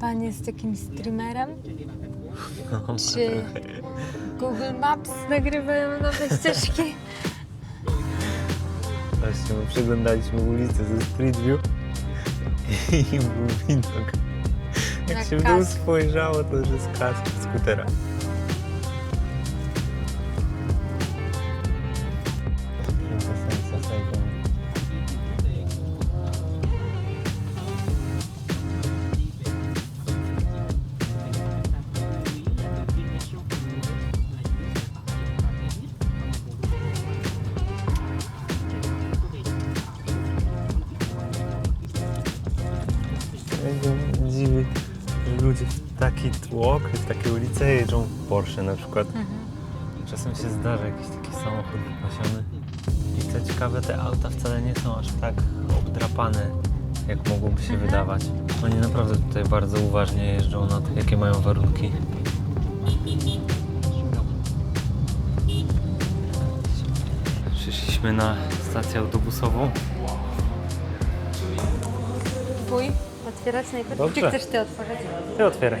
pan jest jakimś streamerem? Czy Google Maps nagrywają nowe ścieżki? Właśnie, my przeglądaliśmy ulicę ze Street View i był widok. Jak Na się w dół kask. spojrzało, to już jest kask skutera. Mnie dziwi, że ludzie w taki tłok, w takie ulice jeżdżą w Porsche na przykład. Czasem się zdarza jakiś taki samochód wypasiony. I co ciekawe, te auta wcale nie są aż tak obdrapane, jak mogłoby się wydawać. Oni naprawdę tutaj bardzo uważnie jeżdżą na to, jakie mają warunki. Przyszliśmy na stację autobusową. Twój? Otwierać najpierw? Dobrze. Czy chcesz ty otworzyć? Ty otwieraj.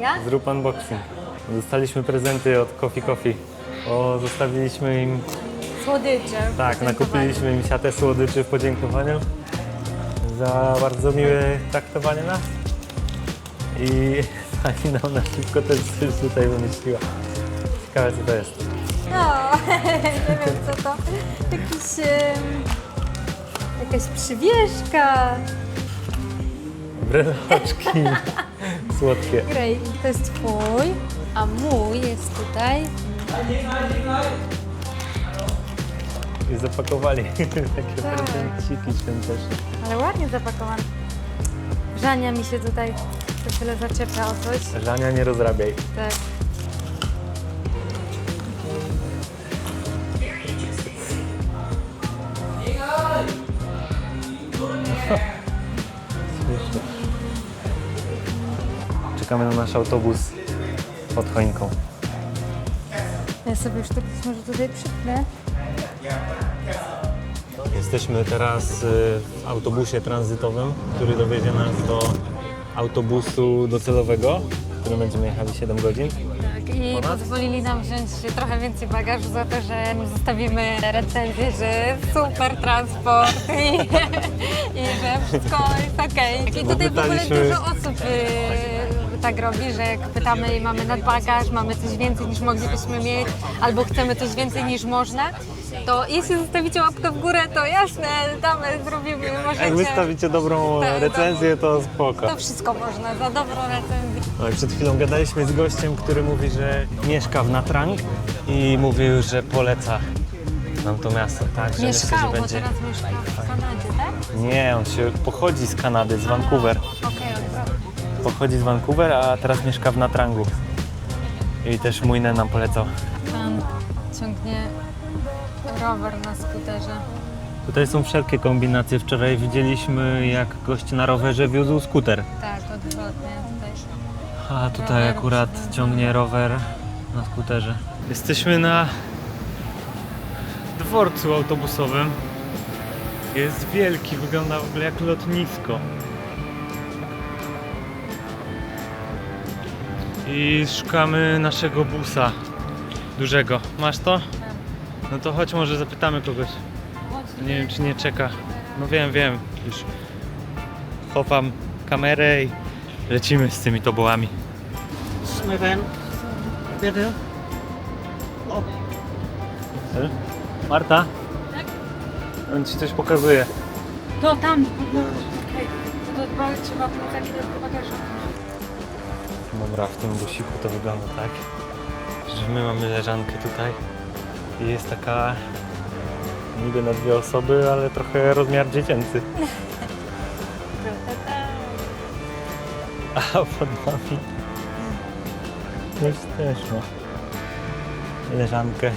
Ja? Zrób unboxing. Dostaliśmy prezenty od Coffee Coffee. O, zostawiliśmy im, Słodycze. tak, nakupiliśmy im siatę słodyczy w podziękowaniu za bardzo miłe traktowanie nas. I pani nam na szybko też coś tutaj wymyśliła. Ciekawe co to jest. No, nie wiem co to. Jakiś... em, jakaś przywieszka. Breloczki słodkie. Grej, to jest twój, a mój jest tutaj. I zapakowali takie Tak. prezenciki świąteczne. Ale ładnie zapakowany. Żania mi się tutaj co chwilę zaczepia o coś. Żania, nie rozrabiaj. Tak. Czekamy na nasz autobus pod choinką. Ja sobie już tak może tutaj przypnę. Jesteśmy teraz y, w autobusie tranzytowym, który dowiezie nas do autobusu docelowego, w którym będziemy jechali 7 godzin. Tak, i Ponad? pozwolili nam wziąć trochę więcej bagażu za to, że zostawimy recenzję, że super transport i, i że wszystko jest okej. I tutaj w ogóle dużo osób y, tak robi, że jak pytamy i mamy nadbagaż, mamy coś więcej niż moglibyśmy mieć, albo chcemy coś więcej niż można, to jeśli zostawicie łapkę w górę, to jasne, damy, zrobimy, Jak możecie. wystawicie dobrą Tak, recenzję, to spoko. To wszystko można, za dobrą recenzję. No i przed chwilą gadaliśmy z gościem, który mówi, że mieszka w Natrang i mówił, że poleca nam to miasto. Tak, że myślę, Mieszkał, że bo będzie... teraz mieszka w Kanadzie, tak? Nie, on się pochodzi z Kanady, z Vancouver. Okej, odwrotnie. Pochodzi z Vancouver, a teraz mieszka w Natrangu. I też Mójne nam polecał. Pan ciągnie rower na skuterze. Tutaj są wszelkie kombinacje. Wczoraj widzieliśmy, jak gość na rowerze wiózł skuter. Tak, odwrotnie tutaj. A tutaj Rower akurat ciągnie rower na skuterze. Jesteśmy na dworcu autobusowym. Jest wielki, wygląda w ogóle jak lotnisko. I szukamy naszego busa dużego. Masz to? No to chodź może zapytamy kogoś. Nie wiem czy nie czeka. No wiem, wiem. Już chowam kamerę i lecimy z tymi tobołami. Smithen. Bitte. Marta? On ci coś pokazuje. To tam. Okej. To dwa, trzeba plecaki do bagażu. Dobra, w tym busiku to wygląda tak, że my mamy leżankę tutaj i jest taka niby na dwie osoby, ale trochę rozmiar dziecięcy. A pod nami też też ma leżankę.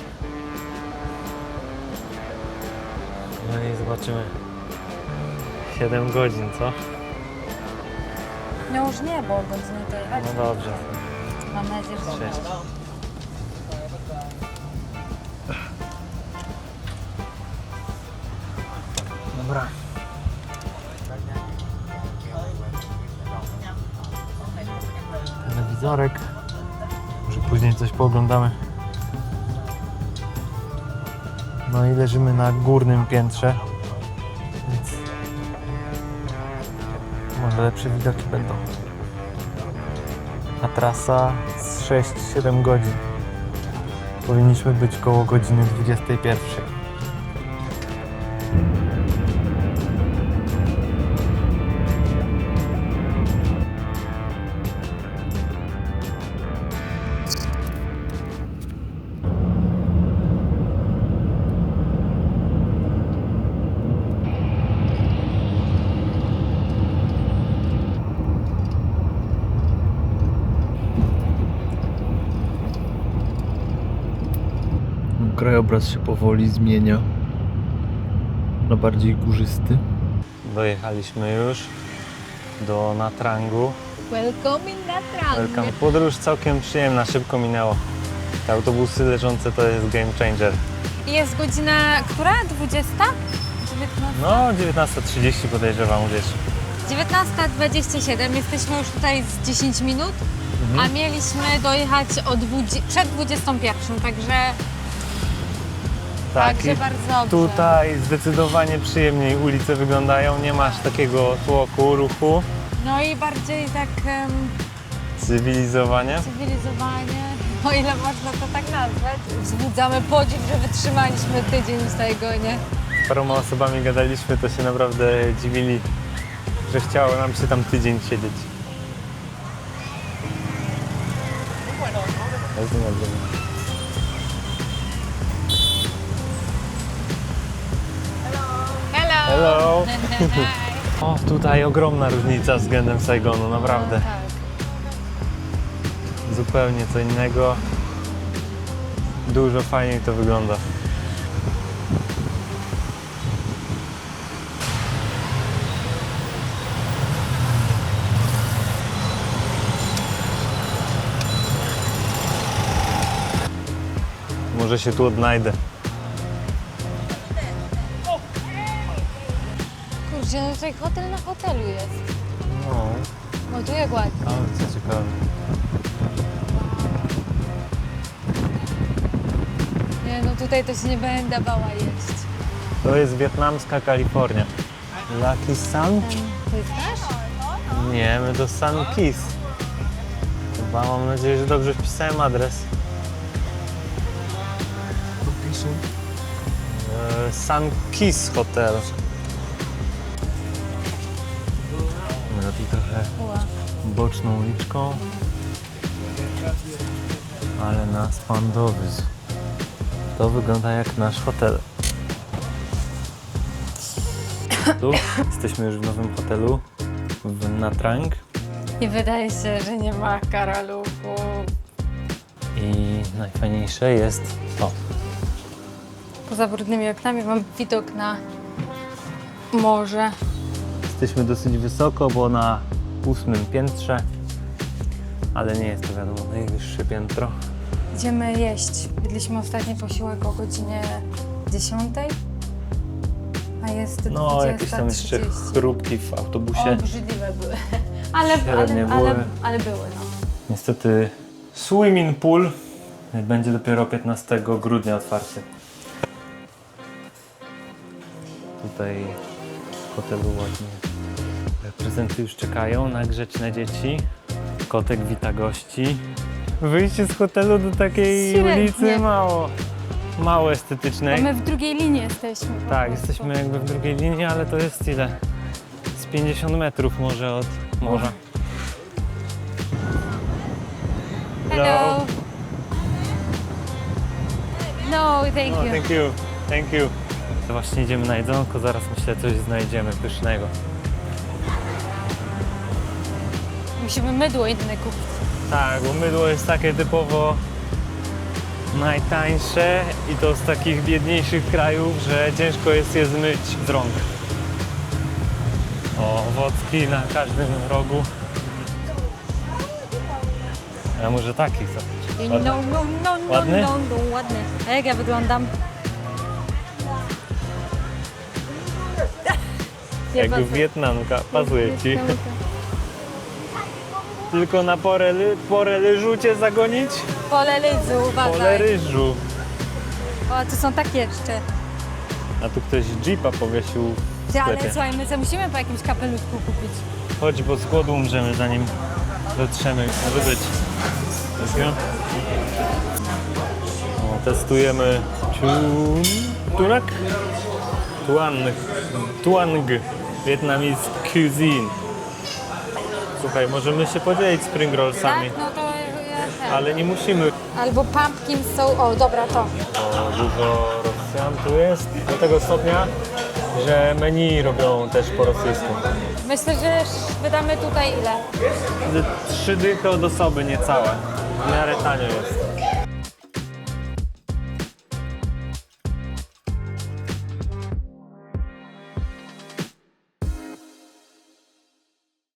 No i zobaczymy. 7 godzin, co? No już nie, bo godziny to jechać. No dobrze. Mam nadzieję, że Cześć. Dobra. telewizorek. Może później coś pooglądamy. No i leżymy na górnym piętrze. Może lepsze widoki będą. A trasa z 6-7 godzin. Powinniśmy być koło godziny 21. Krajobraz się powoli zmienia na bardziej górzysty. Dojechaliśmy już do Natrangu. Welcome in Natrang. Welcome. Podróż całkiem przyjemna, szybko minęło. Te autobusy leżące to jest game changer. Jest godzina, która? 20? 19? No, 19.30 podejrzewam gdzieś. 19.27, jesteśmy już tutaj z 10 minut, a mieliśmy dojechać o 20, przed 21, także, Tak, także i bardzo dobrze. tutaj zdecydowanie przyjemniej ulice wyglądają, nie masz takiego tłoku, ruchu, No i bardziej tak em, cywilizowanie. cywilizowanie, o ile można to tak nazwać. Wzbudzamy podziw, że wytrzymaliśmy tydzień z tego, nie? Z paroma osobami gadaliśmy, to się naprawdę dziwili, że chciało nam się tam tydzień siedzieć. Jest dobrze. O, tutaj ogromna różnica względem Saigonu, naprawdę. Zupełnie co innego. Dużo fajniej to wygląda. Może się tu odnajdę. Kurczę, no tutaj hotel na hotelu jest. No, No tu jak ładnie. ale co ciekawe. Nie, no tutaj to się nie będę bała jeść. To jest wietnamska Kalifornia. Lucky Sun? To jest nasz? Nie, my do Sun Kiss. Chyba mam nadzieję, że dobrze wpisałem adres. E, Sun Kiss Hotel. Tu trochę boczną uliczką. Ale nas pan dowiózł. To wygląda jak nasz hotel. Tu jesteśmy już w nowym hotelu w Natrang I wydaje się, że nie ma karaluchu. i najfajniejsze jest to. Poza brudnymi oknami mam widok na morze. Jesteśmy dosyć wysoko, bo na ósmym piętrze, ale nie jest to wiadomo najwyższe piętro. Idziemy jeść. Jedliśmy ostatni posiłek o godzinie 10. A jest No, jakieś tam jeszcze 20.30. chrupki w autobusie. Obrzydliwe były. Ale, Średnie ale, ale, były. ale były, no. Niestety swimming pool będzie dopiero 15 grudnia otwarty. Tutaj w hotelu ładnie prezenty już czekają na grzeczne dzieci. Kotek wita gości. Wyjście z hotelu do takiej Średnie. ulicy mało, mało Bo estetycznej. my w drugiej linii jesteśmy. po Tak, prostu. jesteśmy jakby w drugiej linii, ale to jest ile? Z 50 metrów może od morza. Hello. No, thank No, you. thank you, thank you. To właśnie idziemy na jedzonko, zaraz myślę coś znajdziemy pysznego. Musimy mydło inne kupić. Tak, bo mydło jest takie typowo najtańsze i to z takich biedniejszych krajów, że ciężko jest je zmyć z rąk. O, owocki na każdym rogu. A może taki co? No, no, no, no, Ładny? no, no, ładny. A jak ja wyglądam? Nie Jak pasuje. Wietnamka, pasuje ci. Tylko na porę, ly- porę ryżu cię zagonić? Pole rydzu, uważaj. Pole ryżu. O, tu są takie jeszcze. A tu ktoś jeepa powiesił w ale sklepie. słuchaj, my co musimy po jakimś kapeluszku kupić. Chodź, bo z głodu umrzemy zanim dotrzemy. Może być. O, testujemy chun... tunak? Tuan... Tuang. Vietnamese cuisine. Słuchaj, możemy się podzielić spring rollsami, Tak? No to ja ten. ale nie musimy. Albo pumpkin soul. O, dobra, to. O, dużo Rosjan tu jest. Do tego stopnia, że menu robią też po rosyjsku. Myślę, że wydamy tutaj ile? Trzy dychy od osoby, niecałe. W miarę tanio jest.